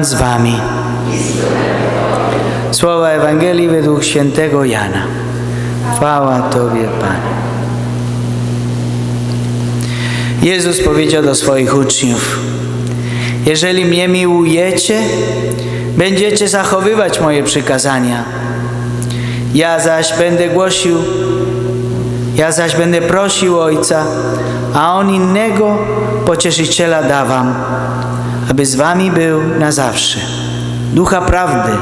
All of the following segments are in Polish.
Z wami. Słowa Ewangelii według świętego Jana. Chwała Tobie, Panie. Jezus powiedział do swoich uczniów: Jeżeli mnie miłujecie, będziecie zachowywać moje przykazania. Ja zaś będę głosił, ja zaś będę prosił Ojca, a On innego pocieszyciela da wam, aby z wami był na zawsze. Ducha prawdy,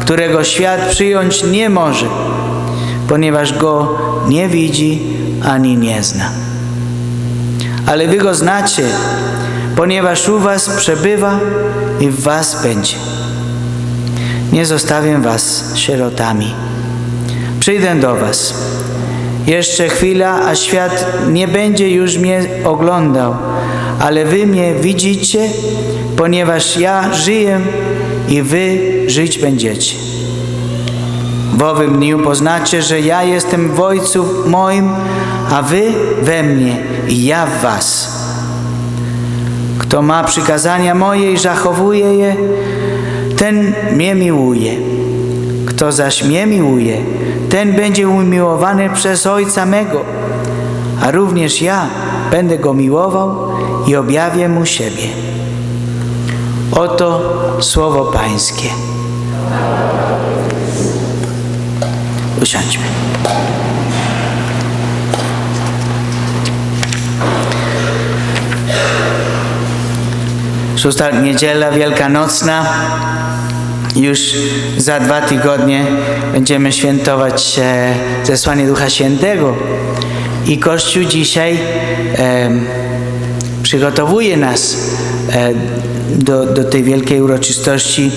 którego świat przyjąć nie może, ponieważ go nie widzi ani nie zna. Ale wy go znacie, ponieważ u was przebywa i w was będzie. Nie zostawię was sierotami. Przyjdę do was. Jeszcze chwila, a świat nie będzie już mnie oglądał, ale wy mnie widzicie, ponieważ ja żyję i wy żyć będziecie. W owym dniu poznacie, że ja jestem w Ojcu moim, a wy we mnie i ja w was. Kto ma przykazania moje i zachowuje je, ten mnie miłuje. Kto zaś mnie miłuje, ten będzie umiłowany przez Ojca mego, a również ja będę go miłował i objawię mu siebie. Oto słowo Pańskie. Usiądźmy. Szósta niedziela wielkanocna. Już za dwa tygodnie będziemy świętować e, zesłanie Ducha Świętego. I Kościół dzisiaj e, przygotowuje nas e, do, do tej wielkiej uroczystości,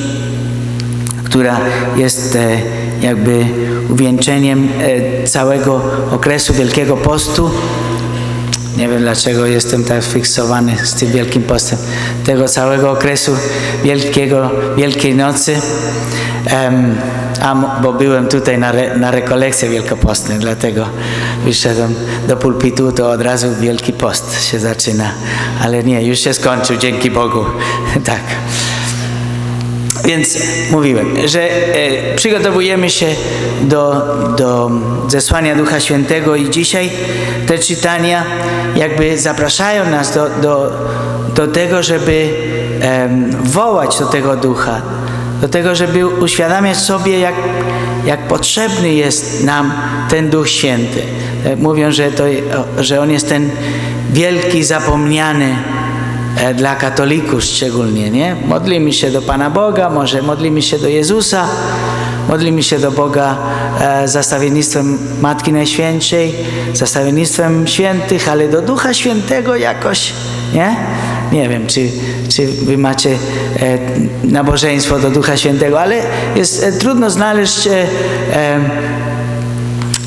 która jest e, jakby uwieńczeniem e, całego okresu Wielkiego Postu. Nie wiem dlaczego jestem tak fiksowany z tym Wielkim Postem. Tego całego okresu Wielkiego, Wielkiej Nocy. A, bo byłem tutaj na, re, na rekolekcje wielkopostne, dlatego wyszedłem do pulpitu, to od razu Wielki Post się zaczyna. Ale nie, już się skończył, dzięki Bogu. tak. Więc mówiłem, że e, przygotowujemy się do, do zesłania Ducha Świętego i dzisiaj te czytania jakby zapraszają nas do, do, do tego, żeby em, wołać do tego Ducha, do tego, żeby uświadamiać sobie, jak, jak potrzebny jest nam ten Duch Święty. E, Mówią, że, to, że On jest ten wielki, zapomniany e, dla katolików szczególnie, nie? Modlimy się do Pana Boga, może modlimy się do Jezusa, modlimy się do Boga e, za stawiennictwem Matki Najświętszej, za stawiennictwem świętych, ale do Ducha Świętego jakoś, nie? Nie wiem, czy, czy wy macie e, nabożeństwo do Ducha Świętego, ale jest e, trudno znaleźć e, e,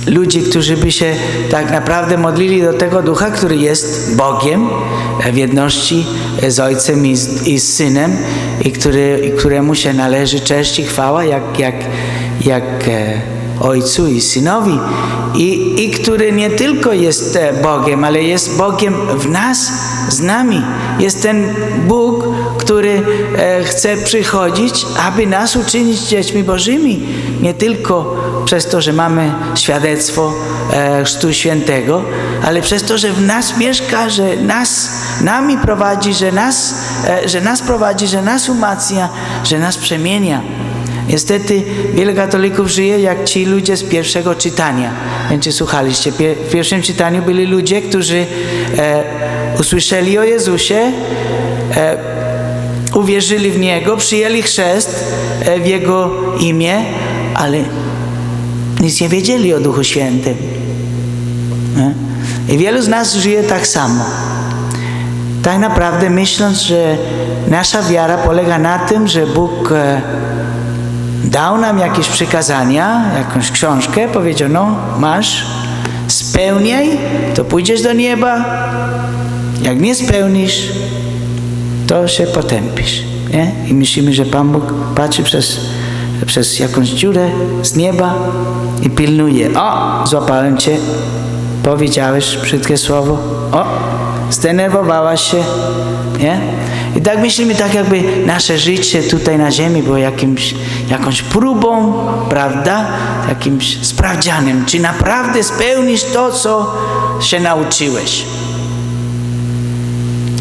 ludzi, którzy by się tak naprawdę modlili do tego Ducha, który jest Bogiem e, w jedności e, z Ojcem i z, i z Synem i, który, któremu się należy cześć i chwała jak, jak, jak e, Ojcu i Synowi i, i który nie tylko jest Bogiem, ale jest Bogiem w nas, z nami. Jest ten Bóg, który chce przychodzić, aby nas uczynić dziećmi Bożymi. Nie tylko przez to, że mamy świadectwo e, Chrztu Świętego, ale przez to, że w nas mieszka, że nas nami prowadzi, że nas, e, że nas prowadzi, że nas umacnia, że nas przemienia. Niestety wiele katolików żyje jak ci ludzie z pierwszego czytania. Czy słuchaliście. W pierwszym czytaniu byli ludzie, którzy e, usłyszeli o Jezusie, e, uwierzyli w Niego, przyjęli chrzest e, w Jego imię, ale nic nie wiedzieli o Duchu Świętym. I wielu z nas żyje tak samo. Tak naprawdę myśląc, że nasza wiara polega na tym, że Bóg e, dał nam jakieś przykazania, jakąś książkę, powiedział, no masz, spełniaj, to pójdziesz do nieba. Jak nie spełnisz, to się potępisz. Nie? I myślimy, że Pan Bóg patrzy przez, przez jakąś dziurę z nieba i pilnuje. O, złapałem cię, powiedziałeś brzydkie słowo. O, zdenerwowałaś się, nie? I tak myślimy, tak jakby nasze życie tutaj na ziemi było jakimś, jakąś próbą, prawda? Jakimś sprawdzianem, czy naprawdę spełnisz to, co się nauczyłeś.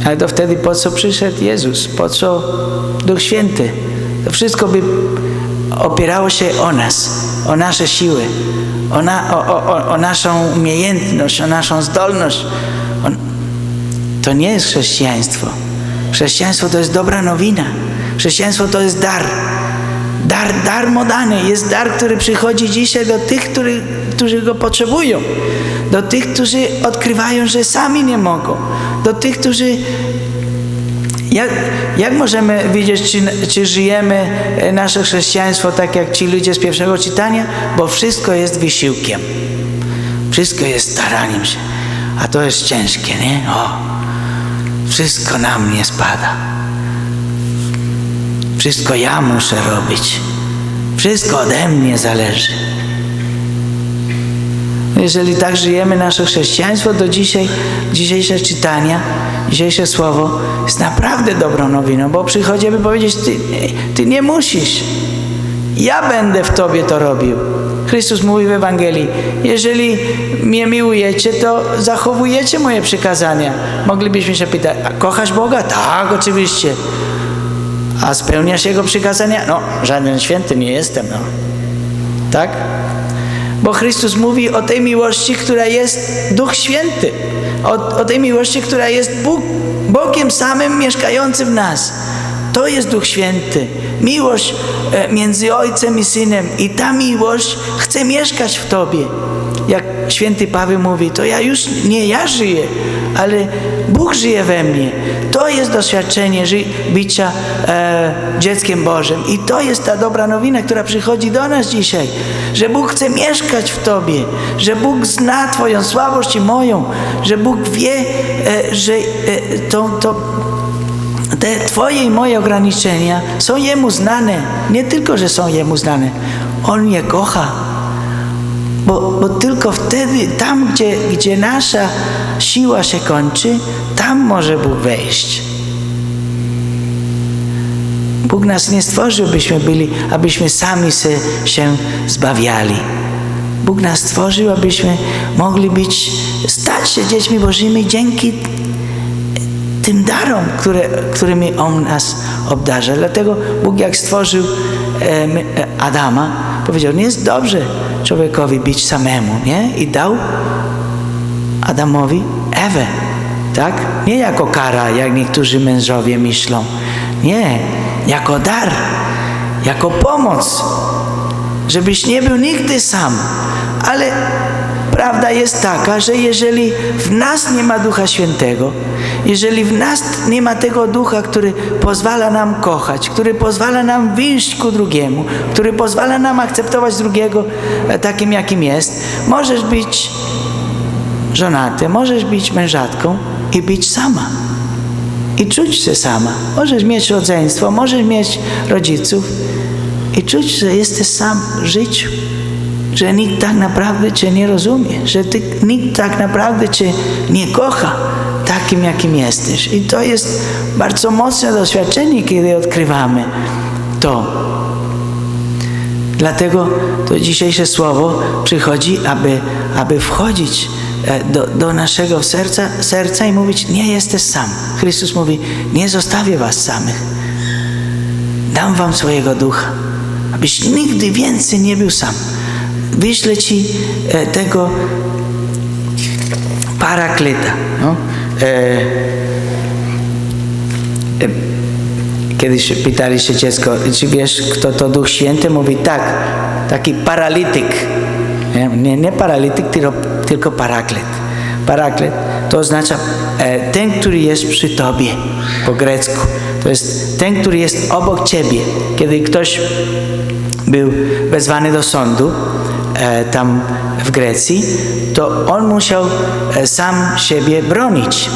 Ale to wtedy po co przyszedł Jezus? Po co Duch Święty? To wszystko by opierało się o nas, o nasze siły, o, na, o, o, o naszą umiejętność, o naszą zdolność. To nie jest chrześcijaństwo. Chrześcijaństwo to jest dobra nowina. Chrześcijaństwo to jest dar. Dar darmo dany. Jest dar, który przychodzi dzisiaj do tych, który, którzy go potrzebują. Do tych, którzy odkrywają, że sami nie mogą. Do tych, którzy jak, jak możemy widzieć, czy, czy żyjemy nasze chrześcijaństwo tak jak ci ludzie z pierwszego czytania? Bo wszystko jest wysiłkiem. Wszystko jest staraniem się. A to jest ciężkie, nie? O, wszystko na mnie spada. Wszystko ja muszę robić. Wszystko ode mnie zależy. Jeżeli tak żyjemy nasze chrześcijaństwo, to dzisiaj, dzisiejsze czytania, dzisiejsze słowo jest naprawdę dobrą nowiną, bo przychodzi, aby powiedzieć, ty, ty nie musisz. Ja będę w Tobie to robił. Chrystus mówi w Ewangelii, jeżeli mnie miłujecie, to zachowujecie moje przykazania. Moglibyśmy się pytać, a kochasz Boga? Tak, oczywiście. A spełniasz Jego przykazania? No, żaden święty nie jestem, no. Tak? Bo Chrystus mówi o tej miłości, która jest Duch Święty. O, o tej miłości, która jest Bóg, Bogiem samym mieszkającym w nas. To jest Duch Święty. Miłość e, między Ojcem i Synem. I ta miłość chce mieszkać w Tobie. Jak święty Paweł mówi, to ja już nie ja żyję, ale Bóg żyje we mnie. To jest doświadczenie ży- bycia e, dzieckiem Bożym. I to jest ta dobra nowina, która przychodzi do nas dzisiaj. Że Bóg chce mieszkać w Tobie. Że Bóg zna Twoją słabość i moją. Że Bóg wie, e, że e, to, to te Twoje i moje ograniczenia są Jemu znane. Nie tylko, że są Jemu znane. On je kocha. Bo, bo tylko wtedy, tam gdzie, gdzie nasza siła się kończy, tam może Bóg wejść. Bóg nas nie stworzył, byśmy byli, abyśmy sami se, się zbawiali. Bóg nas stworzył, abyśmy mogli być, stać się dziećmi Bożymi dzięki tym darom, które, którymi On nas obdarza. Dlatego Bóg jak stworzył Adama, powiedział, nie jest dobrze człowiekowi być samemu, nie? I dał Adamowi Ewę, tak? Nie jako kara, jak niektórzy mężowie myślą. Nie, jako dar, jako pomoc, żebyś nie był nigdy sam. Ale prawda jest taka, że jeżeli w nas nie ma Ducha Świętego, jeżeli w nas nie ma tego Ducha, który pozwala nam kochać, który pozwala nam wyjść ku drugiemu, który pozwala nam akceptować drugiego takim, jakim jest, możesz być żonaty, możesz być mężatką i być sama. I czuć się sama. Możesz mieć rodzeństwo, możesz mieć rodziców i czuć, że jesteś sam w życiu że nikt tak naprawdę Cię nie rozumie, że ty, nikt tak naprawdę Cię nie kocha takim, jakim jesteś. I to jest bardzo mocne doświadczenie, kiedy odkrywamy to. Dlatego to dzisiejsze słowo przychodzi, aby, aby wchodzić do, do naszego serca, serca i mówić, nie jesteś sam. Chrystus mówi, nie zostawię was samych. Dam wam swojego ducha, abyś nigdy więcej nie był sam wyślę Ci e, tego paraklyta. No? E, e, kiedyś pytali się dziecko, czy wiesz, kto to Duch Święty? Mówi tak, taki paralityk. Nie, nie, paralityk, tylko, tylko paraklet. Paraklet to oznacza ten, który jest przy Tobie po grecku. To jest ten, który jest obok Ciebie. Kiedy ktoś był wezwany do sądu, tam w Grecji, to on musiał e, sam siebie bronić,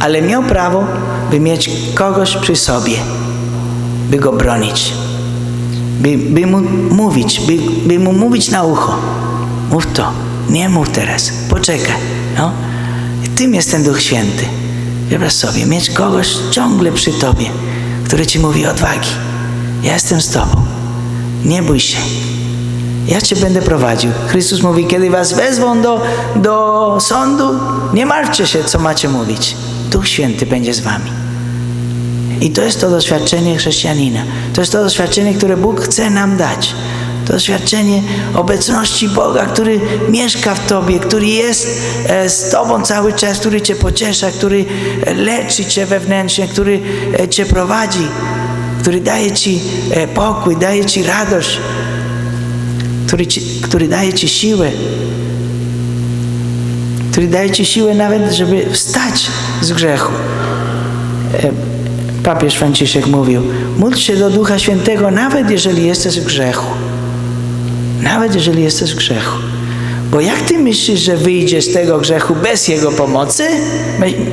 ale miał prawo, by mieć kogoś przy sobie, by go bronić, by, by mu mówić, by, by mu mówić na ucho. Mów to, nie mów teraz, poczekaj. No. Tym jest ten Duch Święty. Wyobraź sobie, mieć kogoś ciągle przy tobie, który ci mówi odwagi. Ja jestem z tobą. Nie bój się. Ja cię będę prowadził. Chrystus mówi, kiedy was wezwą do, do sądu, nie martwcie się, co macie mówić. Duch Święty będzie z wami. I to jest to doświadczenie chrześcijanina. To jest to doświadczenie, które Bóg chce nam dać. To doświadczenie obecności Boga, który mieszka w Tobie, który jest e, z Tobą cały czas, który Cię pociesza, który leczy Cię wewnętrznie, który e, Cię prowadzi, który daje Ci e, pokój, daje Ci radość, który, ci, który daje Ci siłę, który daje Ci siłę nawet, żeby wstać z grzechu. E, Papież Franciszek mówił, módl się do Ducha Świętego, nawet jeżeli jesteś w grzechu. Nawet jeżeli jesteś w grzechu. Bo jak ty myślisz, że wyjdziesz z tego grzechu bez Jego pomocy?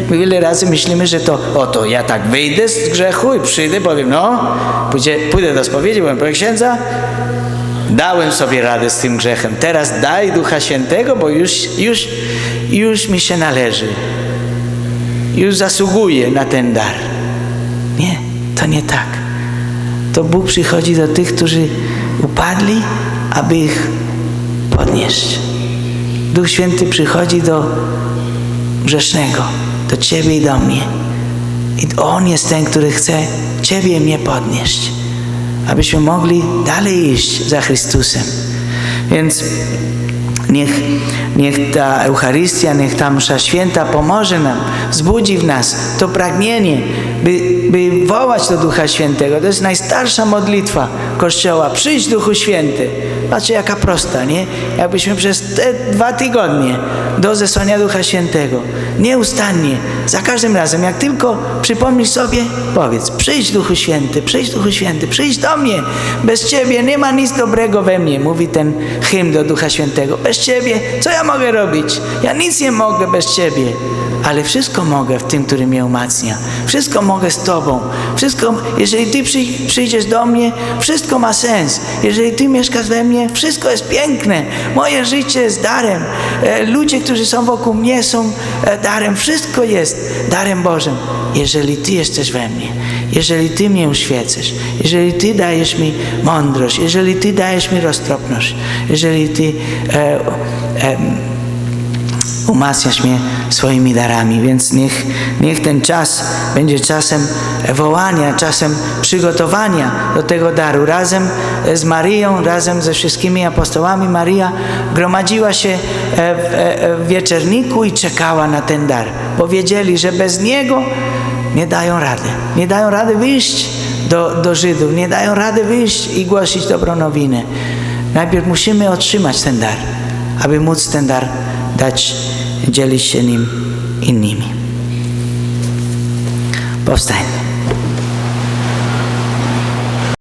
My wiele razy myślimy, że to, oto ja tak wyjdę z grzechu i przyjdę, powiem, no, pójdzie, pójdę do spowiedzi, powiem, proszę księdza, dałem sobie radę z tym grzechem, teraz daj Ducha Świętego, bo już, już, już mi się należy. Już zasługuję na ten dar. Nie, to nie tak. To Bóg przychodzi do tych, którzy upadli, aby ich podnieść. Duch Święty przychodzi do grzesznego, do Ciebie i do mnie. I On jest ten, który chce Ciebie i mnie podnieść, abyśmy mogli dalej iść za Chrystusem. Więc Niech, niech ta Eucharystia, niech ta msza święta pomoże nam, wzbudzi w nas to pragnienie, by, by wołać do Ducha Świętego. To jest najstarsza modlitwa Kościoła. Przyjdź Duchu Święty. Patrzcie jaka prosta, nie? Jakbyśmy przez te dwa tygodnie do zesłania Ducha Świętego nieustannie, za każdym razem, jak tylko przypomnisz sobie, powiedz, przyjdź Duchu Święty, przyjdź Duchu Święty, przyjdź do mnie. Bez Ciebie nie ma nic dobrego we mnie, mówi ten hymn do Ducha Świętego. Bez Ciebie, co ja mogę robić? Ja nic nie mogę bez Ciebie, ale wszystko mogę w tym, który mnie umacnia. Wszystko mogę z Tobą. Wszystko, jeżeli Ty przy, przyjdziesz do mnie, wszystko ma sens. Jeżeli Ty mieszkasz we mnie, wszystko jest piękne. Moje życie jest darem. E, ludzie, którzy są wokół mnie są e, darem. Wszystko jest darem Bożym. Jeżeli Ty jesteś we mnie, jeżeli Ty mnie uświecasz, jeżeli Ty dajesz mi mądrość, jeżeli Ty dajesz mi roztropność, jeżeli Ty e, e, umacniasz mnie swoimi darami, więc niech, niech ten czas będzie czasem wołania, czasem przygotowania do tego daru. Razem z Maryją, razem ze wszystkimi apostołami Maria gromadziła się w, w wieczerniku i czekała na ten dar, bo wiedzieli, że bez niego nie dają rady. Nie dają rady wyjść do, do Żydów, nie dają rady wyjść i głosić dobrą nowinę. Najpierw musimy otrzymać ten dar, aby móc ten dar dać, dzielić się nim innymi.